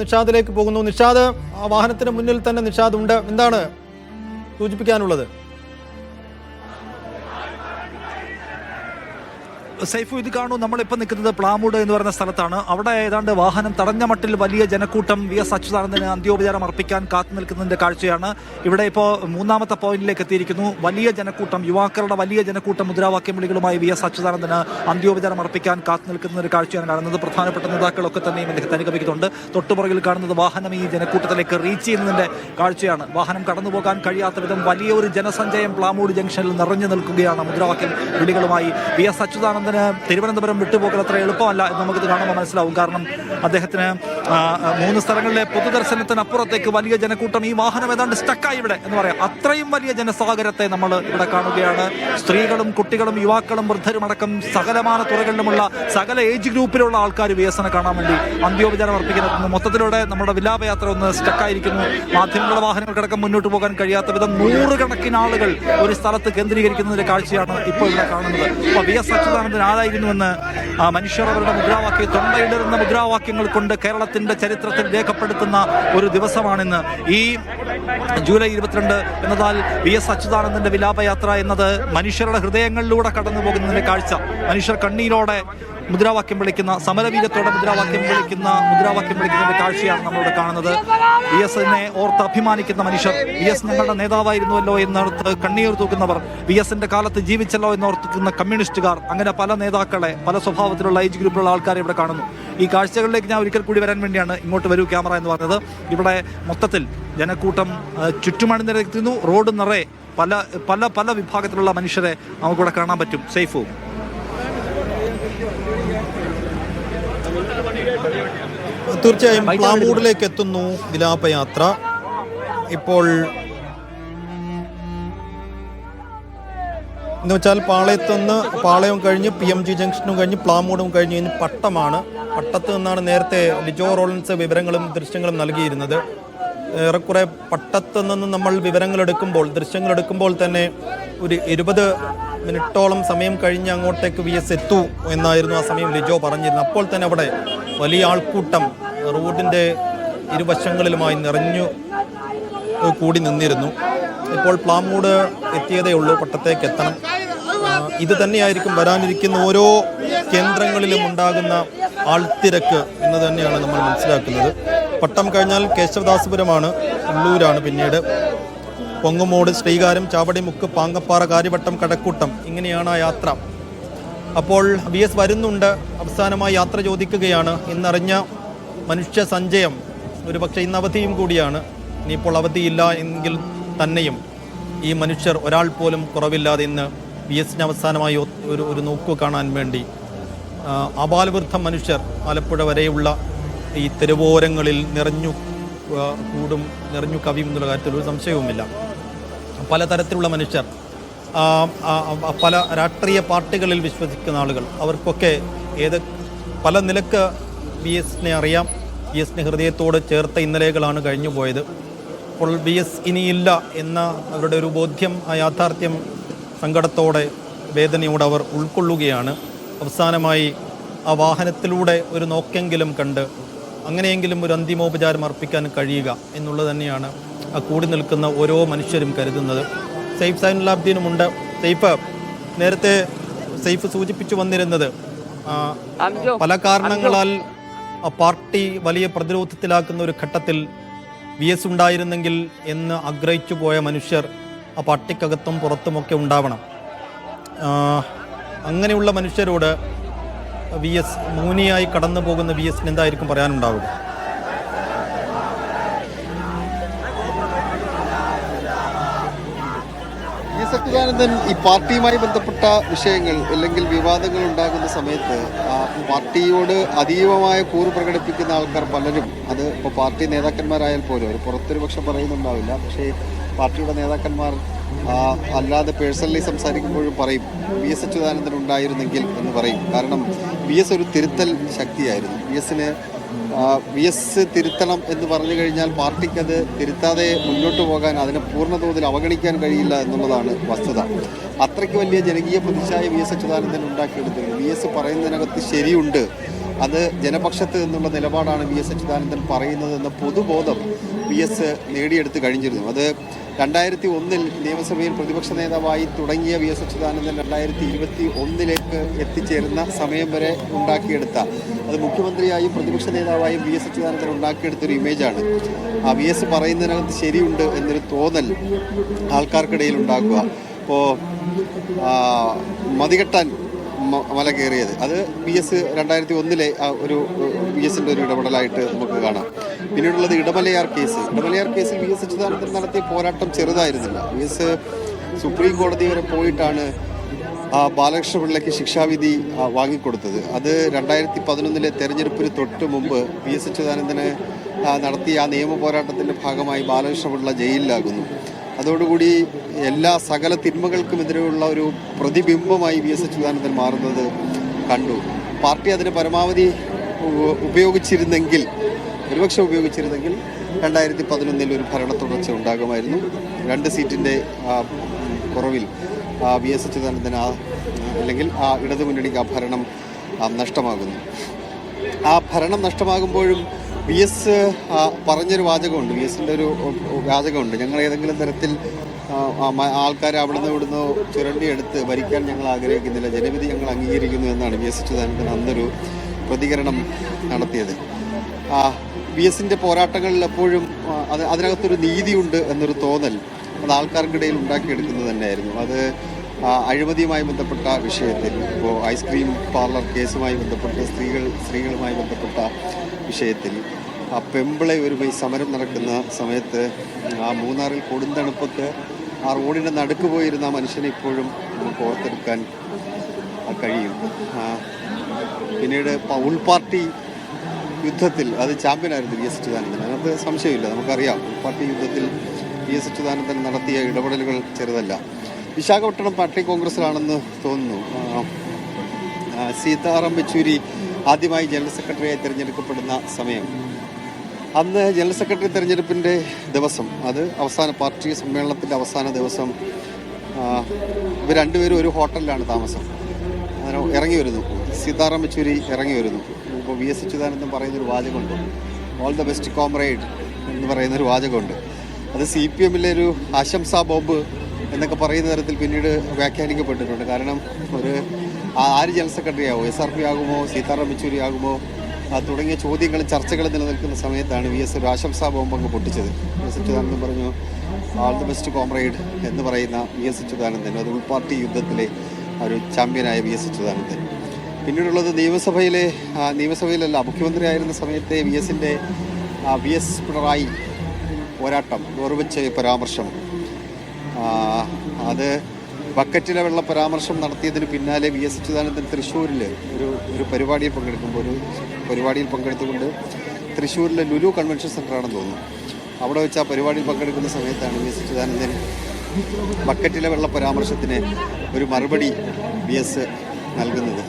നിഷാദിലേക്ക് പോകുന്നു. നിഷാദ് ആ വാഹനത്തിന് മുന്നിൽ തന്നെ നിഷാദ് ഉണ്ട്. എന്താണ് സൂചിപ്പിക്കാനുള്ളത്? സൈഫു ഇത് കാണൂ. നമ്മളിപ്പോൾ നിൽക്കുന്നത് പ്ലാമൂട് എന്ന് പറയുന്ന സ്ഥലത്താണ്. അവിടെ ഏതാണ്ട് വാഹനം തടഞ്ഞ മട്ടിൽ വലിയ ജനക്കൂട്ടം വി എസ് അച്യുതാനന്ദന് അന്ത്യോപചാരം അർപ്പിക്കാൻ കാത്തു നിൽക്കുന്നതിന്റെ കാഴ്ചയാണ്. ഇവിടെ ഇപ്പോൾ മൂന്നാമത്തെ പോയിന്റിലേക്ക് എത്തിയിരിക്കുന്നു. വലിയ ജനക്കൂട്ടം യുവാക്കളുടെ വലിയ ജനക്കൂട്ടം മുദ്രാവാക്യം വിളികളുമായി വി എസ് അച്യുതാനന്ദന് അന്ത്യോപചാരം അർപ്പിക്കാൻ കാത്തു നിൽക്കുന്ന ഒരു കാഴ്ചയാണ് കാണുന്നത്. പ്രധാനപ്പെട്ട നേതാക്കളൊക്കെ തന്നെയും ഇദ്ദേഹത്തെ അനുഗമിക്കുന്നുണ്ട്. തൊട്ടുപുറകിൽ കാണുന്നത് വാഹനം ഈ ജനക്കൂട്ടത്തിലേക്ക് റീച്ച് ചെയ്യുന്നതിന്റെ കാഴ്ചയാണ്. വാഹനം കടന്നു പോകാൻ കഴിയാത്ത വിധം വലിയ ഒരു ജനസഞ്ചയം പ്ലാമൂട് ജംഗ്ഷനിൽ നിറഞ്ഞു നിൽക്കുകയാണ് മുദ്രാവാക്യം വിളികളുമായി വി എസ് അച്യുതാനന്ദന് തിരുവനന്തപുരം വിട്ടുപോകൽ അത്ര എളുപ്പമല്ല എന്ന് നമുക്കിത് കാണുമ്പോൾ മനസ്സിലാവും. കാരണം അദ്ദേഹത്തിന് മൂന്ന് സ്ഥലങ്ങളിലെ പൊതുദർശനത്തിനപ്പുറത്തേക്ക് വലിയ ജനക്കൂട്ടം ഈ വാഹനം ഏതാണ്ട് സ്റ്റക്കായി ഇവിടെ എന്ന് പറയാം. അത്രയും വലിയ ജനസാഗരത്തെ നമ്മൾ ഇവിടെ കാണുകയാണ്. സ്ത്രീകളും കുട്ടികളും യുവാക്കളും വൃദ്ധരുമടക്കം സകലമാന തുറകളിലുമുള്ള സകല ഏജ് ഗ്രൂപ്പിലുള്ള ആൾക്കാർ വി എസ് എനെ കാണാൻ വേണ്ടി അന്ത്യോപചാരം അർപ്പിക്കുന്നത്. മൊത്തത്തിലൂടെ നമ്മുടെ വിലാപയാത്ര ഒന്ന് സ്റ്റക്കായിരിക്കുന്നു മാധ്യമങ്ങളുടെ വാഹനങ്ങൾക്കടക്കം മുന്നോട്ട് പോകാൻ കഴിയാത്ത വിധം നൂറുകണക്കിന് ആളുകൾ ഒരു സ്ഥലത്ത് കേന്ദ്രീകരിക്കുന്നതിന്റെ കാഴ്ചയാണ് ഇപ്പോൾ ഇവിടെ കാണുന്നത്. അപ്പോൾ വി എസ് അച്യുതാനന്ദൻ ആരായിരുന്നുവെന്ന് മനുഷ്യർ അവരുടെ മുദ്രാവാക്യം തൊണ്ടയിടുന്ന മുദ്രാവാക്യങ്ങൾ കൊണ്ട് കേരളത്തിന്റെ ചരിത്രത്തിൽ രേഖപ്പെടുത്തുന്ന ഒരു ദിവസമാണിന്ന്. ഈ ജൂലൈ ഇരുപത്തിരണ്ട് എന്നതാൽ വി എസ് അച്യുതാനന്ദന്റെ വിലാപയാത്ര എന്നത് മനുഷ്യരുടെ ഹൃദയങ്ങളിലൂടെ കടന്നു പോകുന്നതിന്റെ കാഴ്ച. മനുഷ്യർ കണ്ണീരോടെ മുദ്രാവാക്യം വിളിക്കുന്ന സമരവീരത്തോടെ മുദ്രാവാക്യം വിളിക്കുന്ന മുദ്രാവാക്യം വിളിക്കുന്നതിന്റെ കാഴ്ചയാണ് നമ്മളിവിടെ കാണുന്നത്. വി എസിനെ ഓർത്ത് അഭിമാനിക്കുന്ന മനുഷ്യർ വി എസ് ഞങ്ങളുടെ നേതാവായിരുന്നുവല്ലോ എന്നോർത്ത് കണ്ണീർ തൂക്കുന്നവർ വി എസിന്റെ കാലത്ത് ജീവിച്ചല്ലോ എന്നോർത്തുന്ന കമ്മ്യൂണിസ്റ്റുകാർ അങ്ങനെ പല നേതാക്കളെ പല സ്വഭാവത്തിലുള്ള ഏജ് ഗ്രൂപ്പിലുള്ള ആൾക്കാരെ ഇവിടെ കാണുന്നു. ഈ കാഴ്ചകളിലേക്ക് ഞാൻ ഒരിക്കൽ കൂടി വരാൻ വേണ്ടിയാണ് ഇങ്ങോട്ട് വരൂ ക്യാമറ എന്ന് പറഞ്ഞത്. ഇവിടെ മൊത്തത്തിൽ ജനക്കൂട്ടം ചുറ്റുമണിനിരത്തുന്നു റോഡ് നിറയെ പല പല പല വിഭാഗത്തിലുള്ള മനുഷ്യരെ നമുക്കിവിടെ കാണാൻ പറ്റും. സേഫും. തീർച്ചയായും പ്ലാമൂടിലേക്ക് എത്തുന്നു വിലാപയാത്ര. ഇപ്പോൾ എന്ന് വെച്ചാൽ പാളയത്ത് നിന്ന് പാളയം കഴിഞ്ഞ് പി എം ജി ജംഗ്ഷനും കഴിഞ്ഞ് പ്ലാമൂടും കഴിഞ്ഞ് ഇനി പട്ടമാണ്. പട്ടത്ത് നിന്നാണ് നേരത്തെ ലിജോ റോളൻസ് വിവരങ്ങളും ദൃശ്യങ്ങളും നൽകിയിരുന്നത്. ഏറെക്കുറെ പട്ടത്ത് നിന്ന് നമ്മൾ വിവരങ്ങൾ എടുക്കുമ്പോൾ ദൃശ്യങ്ങൾ എടുക്കുമ്പോൾ തന്നെ ഒരു ഇരുപത് മിനിറ്റോളം സമയം കഴിഞ്ഞ് അങ്ങോട്ടേക്ക് വി എസ് എത്തു എന്നായിരുന്നു ആ സമയം ലിജോ പറഞ്ഞിരുന്നത്. അപ്പോൾ തന്നെ അവിടെ വലിയ ആൾക്കൂട്ടം റോഡിന്റെ ഇരുവശങ്ങളിലുമായി നിറഞ്ഞു കൂടി നിന്നിരുന്നു. ഇപ്പോൾ പ്ലാമൂട് എത്തിയതേ ഉള്ളൂ പട്ടത്തേക്ക് എത്തണം. ഇത് തന്നെയായിരിക്കും വരാനിരിക്കുന്ന ഓരോ കേന്ദ്രങ്ങളിലും ഉണ്ടാകുന്ന ആൾത്തിരക്ക് എന്ന് തന്നെയാണ് നമ്മൾ മനസ്സിലാക്കുന്നത്. പട്ടം കഴിഞ്ഞാൽ കേശവദാസപുരമാണ് ഉള്ളൂരാണ് പിന്നീട്. പൊങ്ങുമോട് ശ്രീകാരം ചാവടിമുക്ക് പാങ്കപ്പാറ കാര്യവട്ടം കടക്കൂട്ടം ഇങ്ങനെയാണ് ആ യാത്ര. അപ്പോൾ വി എസ് വരുന്നുണ്ട്. അവസാനമായി യാത്ര ചോദിക്കുകയാണ്. ഇന്നറിഞ്ഞ മനുഷ്യ സഞ്ചയം. ഒരു പക്ഷേ ഇന്ന് അവധിയും കൂടിയാണ്. ഇനിയിപ്പോൾ അവധിയില്ല എങ്കിൽ തന്നെയും ഈ മനുഷ്യർ ഒരാൾ പോലും കുറവില്ലാതെ ഇന്ന് വി എസിന് അവസാനമായി ഒരു ഒരു നോക്ക് കാണാൻ വേണ്ടി അപാലവൃദ്ധ മനുഷ്യർ ആലപ്പുഴ വരെയുള്ള ഈ തെരുവോരങ്ങളിൽ നിറഞ്ഞു കൂടും നിറഞ്ഞു കവിയും എന്നുള്ള കാര്യത്തിൽ ഒരു സംശയവുമില്ല. പലതരത്തിലുള്ള മനുഷ്യർ പല രാഷ്ട്രീയ പാർട്ടികളിൽ വിശ്വസിക്കുന്ന ആളുകൾ. അവർക്കൊക്കെ ഏത് പല നിലയ്ക്ക് ബി എസിനെ അറിയാം. ബി എസിനെ ഹൃദയത്തോട് ചേർത്ത ഇന്നലെകളാണ് കഴിഞ്ഞു പോയത് അപ്പോൾ ബി എസ് ഇനിയില്ല എന്ന അവരുടെ ഒരു ബോധ്യം ആ യാഥാർത്ഥ്യം സങ്കടത്തോടെ വേദനയോടെ അവർ ഉൾക്കൊള്ളുകയാണ്. അവസാനമായി ആ വാഹനത്തിലൂടെ ഒരു നോക്കെങ്കിലും കണ്ട് അങ്ങനെയെങ്കിലും ഒരു അന്തിമോപചാരം അർപ്പിക്കാൻ കഴിയുക എന്നുള്ളത് തന്നെയാണ് ആ കൂടി നിൽക്കുന്ന ഓരോ മനുഷ്യരും കരുതുന്നത്. സെയ്ഫ് സൈനുലാബ്ദീനുമുണ്ട് സെയ്ഫ് നേരത്തെ സെയ്ഫ് സൂചിപ്പിച്ചു വന്നിരുന്നത്. പല കാരണങ്ങളാൽ പാർട്ടി വലിയ പ്രതിരോധത്തിലാക്കുന്ന ഒരു ഘട്ടത്തിൽ വി എസ് ഉണ്ടായിരുന്നെങ്കിൽ എന്ന് ആഗ്രഹിച്ചു പോയ മനുഷ്യർ ആ പാർട്ടിക്കകത്തും പുറത്തുമൊക്കെ ഉണ്ടാവണം. അങ്ങനെയുള്ള മനുഷ്യരോട് വി എസ് മൂനിയായി കടന്നു പോകുന്ന വി എസിന് എന്തായിരിക്കും പറയാനുണ്ടാവുക? സച്ചിദാനന്ദൻ ഈ പാർട്ടിയുമായി ബന്ധപ്പെട്ട വിഷയങ്ങൾ അല്ലെങ്കിൽ വിവാദങ്ങൾ ഉണ്ടാകുന്ന സമയത്ത് പാർട്ടിയോട് അതീവമായ കൂറ് പ്രകടിപ്പിക്കുന്ന ആൾക്കാർ പലരും അത് ഇപ്പോൾ പാർട്ടി നേതാക്കന്മാരായാൽ പോലും അവർ പുറത്തൊരു പക്ഷം പറയുന്നുണ്ടാവില്ല. പക്ഷേ പാർട്ടിയുടെ നേതാക്കന്മാർ അല്ലാതെ പേഴ്സണലി സംസാരിക്കുമ്പോഴും പറയും വി എസ് അച്യുതാനന്ദൻ ഉണ്ടായിരുന്നെങ്കിൽ എന്ന് പറയും. കാരണം വി എസ് ഒരു തിരുത്തൽ ശക്തിയായിരുന്നു. വി എസിന് വി എസ് തിരുത്തണം എന്ന് പറഞ്ഞു കഴിഞ്ഞാൽ പാർട്ടിക്ക് അത് തിരുത്താതെ മുന്നോട്ട് പോകാൻ അതിനെ പൂർണതോതിൽ അവഗണിക്കാൻ കഴിയില്ല എന്നുള്ളതാണ് വസ്തുത. അത്രയ്ക്ക് വലിയ ജനകീയ പ്രതിച്ഛായ വി എസ് അച്യുതാനന്ദൻ ഉണ്ടാക്കിയെടുത്തത് വി എസ് പറയുന്നതിനകത്ത് ശരിയുണ്ട്. അത് ജനപക്ഷത്ത് നിന്നുള്ള നിലപാടാണ് വി എസ് അച്യുതാനന്ദൻ പറയുന്നത് എന്ന പൊതുബോധം വി എസ് നേടിയെടുത്ത് കഴിഞ്ഞിരുന്നു. അത് രണ്ടായിരത്തി ഒന്നിൽ നിയമസഭയിൽ പ്രതിപക്ഷ നേതാവായി തുടങ്ങിയ വി എസ് അച്യുതാനന്ദൻ രണ്ടായിരത്തി ഇരുപത്തി ഒന്നിലേക്ക് എത്തിച്ചേരുന്ന സമയം വരെ ഉണ്ടാക്കിയെടുത്ത അത് മുഖ്യമന്ത്രിയായും പ്രതിപക്ഷ നേതാവായും വി എസ് അച്യുതാനന്ദൻ ഉണ്ടാക്കിയെടുത്തൊരു ഇമേജാണ്. ആ വി എസ് പറയുന്നതിനകത്ത് ശരിയുണ്ട് എന്നൊരു തോന്നൽ ആൾക്കാർക്കിടയിൽ ഉണ്ടാക്കുക. ഇപ്പോൾ മതികെട്ടാൻ മല കയറിയത്. അത് വി എസ് രണ്ടായിരത്തി ഒന്നിലെ ആ ഒരു വി എസിന്റെ ഒരു ഇടപെടലായിട്ട് നമുക്ക് കാണാം. പിന്നീടുള്ളത് ഇടമലയാർ കേസ്. ഇടമലയാർ കേസിൽ വി എസ് അച്യുതാനന്ദൻ നടത്തിയ പോരാട്ടം ചെറുതായിരുന്നില്ല. വി എസ് സുപ്രീം കോടതി വരെ പോയിട്ടാണ് ബാലകൃഷ്ണ പിള്ളയ്ക്ക് ശിക്ഷാവിധി വാങ്ങിക്കൊടുത്തത്. അത് രണ്ടായിരത്തി പതിനൊന്നിലെ തെരഞ്ഞെടുപ്പിന് തൊട്ട് മുമ്പ് വി എസ് അച്യുതാനന്ദന് നടത്തിയ ആ നിയമ പോരാട്ടത്തിന്റെ ഭാഗമായി ബാലകൃഷ്ണ പിള്ള ജയിലിലാകുന്നു. അതോടുകൂടി എല്ലാ സകല തിന്മകൾക്കുമെതിരെയുള്ള ഒരു പ്രതിബിംബമായി വി എസ് അച്യുതാനന്ദൻ മാറുന്നത് കണ്ടു. പാർട്ടി അതിന് പരമാവധി ഉപയോഗിച്ചിരുന്നെങ്കിൽ ഒരുപക്ഷെ ഉപയോഗിച്ചിരുന്നെങ്കിൽ രണ്ടായിരത്തി പതിനൊന്നിൽ ഒരു ഭരണ തുടർച്ച ഉണ്ടാകുമായിരുന്നു. രണ്ട് സീറ്റിന്റെ കുറവിൽ വി എസ് അച്യുതാനന്ദൻ ആ അല്ലെങ്കിൽ ആ ഇടതുമുന്നണിക്ക് ആ ഭരണം നഷ്ടമാകുന്നു. ആ ഭരണം നഷ്ടമാകുമ്പോഴും വി എസ് പറഞ്ഞൊരു വാചകമുണ്ട്. വി എസിന്റെ ഒരു വാചകമുണ്ട്. ഞങ്ങൾ ഏതെങ്കിലും തരത്തിൽ ആൾക്കാരെ അവിടുന്ന് ഇവിടുന്ന് ചുരണ്ടിയെടുത്ത് ഭരിക്കാൻ ഞങ്ങൾ ആഗ്രഹിക്കുന്നില്ല. ജനവിധി ഞങ്ങൾ അംഗീകരിക്കുന്നു എന്നാണ് വി എസ് അച്യുതാനന്ദൻ അന്നൊരു പ്രതികരണം നടത്തിയത്. ആ, വി എസിന്റെ പോരാട്ടങ്ങളിൽ എപ്പോഴും അത് അതിനകത്തൊരു നീതിയുണ്ട് എന്നൊരു തോന്നൽ അത് ആൾക്കാർക്കിടയിൽ ഉണ്ടാക്കിയെടുക്കുന്നത് തന്നെയായിരുന്നു. അത് അഴിമതിയുമായി ബന്ധപ്പെട്ട വിഷയത്തിൽ ഇപ്പോൾ ഐസ്ക്രീം പാർലർ കേസുമായി ബന്ധപ്പെട്ട് സ്ത്രീകൾ സ്ത്രീകളുമായി ബന്ധപ്പെട്ട വിഷയത്തിൽ ആ പെമ്പിളെ ഒരുമായി സമരം നടക്കുന്ന സമയത്ത് ആ മൂന്നാറിൽ കൊടുന്തണുപ്പത്ത് ആ റോഡിന്റെ നടുക്ക് പോയിരുന്ന ആ മനുഷ്യനെ ഇപ്പോഴും നമുക്ക് ഓർത്തെടുക്കാൻ കഴിയും. പിന്നീട് ഉൾപാർട്ടി യുദ്ധത്തിൽ അത് ചാമ്പ്യനായിരുന്നു വി എസ് അച്യുതാനന്ദൻ. അതിനകത്ത് സംശയമില്ല നമുക്കറിയാം. പാർട്ടി യുദ്ധത്തിൽ വി എസ് അച്യുതാനന്ദൻ നടത്തിയ ഇടപെടലുകൾ ചെറുതല്ല. വിശാഖപട്ടണം പാർട്ടി കോൺഗ്രസിലാണെന്ന് തോന്നുന്നു. സീതാറാം യെച്ചൂരി ആദ്യമായി ജനറൽ സെക്രട്ടറിയായി തിരഞ്ഞെടുക്കപ്പെടുന്ന സമയം. അന്ന് ജനറൽ സെക്രട്ടറി തിരഞ്ഞെടുപ്പിന്റെ ദിവസം അത് അവസാന പാർട്ടി സമ്മേളനത്തിന്റെ അവസാന ദിവസം ഇവർ രണ്ടുപേരും ഒരു ഹോട്ടലിലാണ് താമസം. അങ്ങനെ ഇറങ്ങി വരുന്നു. സീതാറാം യെച്ചൂരി ഇറങ്ങി വരുന്നു. ഇപ്പോൾ വി എസ് അച്യുതാനന്ദൻ പറയുന്നൊരു വാചകമുണ്ട്. ഓൾ ദ ബെസ്റ്റ് കോംറേഡ് എന്ന് പറയുന്നൊരു വാചകമുണ്ട്. അത് സി പി എമ്മിലെ ഒരു ആശംസാ ബോംബ് എന്നൊക്കെ പറയുന്ന തരത്തിൽ പിന്നീട് വ്യാഖ്യാനിക്കപ്പെട്ടിട്ടുണ്ട്. കാരണം ഒരു ആര് ജനറൽ സെക്രട്ടറി ആകുമോ എസ് ആർ പി ആകുമോ സീതാറാം യെച്ചൂരി ആകുമോ തുടങ്ങിയ ചോദ്യങ്ങളും ചർച്ചകളും നിലനിൽക്കുന്ന സമയത്താണ് വി എസ് ഒരു ആശംസാ ബോംബ് അങ്ങ് പൊട്ടിച്ചത്. വി എസ് അച്യുതാനന്ദൻ പറഞ്ഞു ആൾ ദ ബെസ്റ്റ് കോംറേഡ് എന്ന് പറയുന്ന വി എസ് അച്യുതാനന്ദൻ അത് ഉൾപാർട്ടി യുദ്ധത്തിലെ ഒരു ചാമ്പ്യനായ വി എസ് അച്യുതാനന്ദൻ പിന്നീടുള്ളത് നിയമസഭയിലെ നിയമസഭയിലല്ല മുഖ്യമന്ത്രിയായിരുന്ന സമയത്തെ വി എസിന്റെ വി എസ് പിണറായി പോരാട്ടം ഓർമ്മിച്ച പരാമർശം. അത് ബക്കറ്റിലെ വെള്ള പരാമർശം നടത്തിയതിന് പിന്നാലെ വി എസ് അച്യുതാനന്ദൻ തൃശ്ശൂരിൽ ഒരു ഒരു പരിപാടിയിൽ പങ്കെടുക്കുമ്പോൾ ഒരു പരിപാടിയിൽ പങ്കെടുത്തുകൊണ്ട് തൃശ്ശൂരിലെ ലുലു കൺവെൻഷൻ സെന്ററാണെന്ന് തോന്നുന്നു. അവിടെ വെച്ച് ആ പരിപാടിയിൽ പങ്കെടുക്കുന്ന സമയത്താണ് വി എസ് അച്യുതാനന്ദൻ ബക്കറ്റിലെ വെള്ള പരാമർശത്തിന് ഒരു മറുപടി വി എസ് നൽകുന്നത്.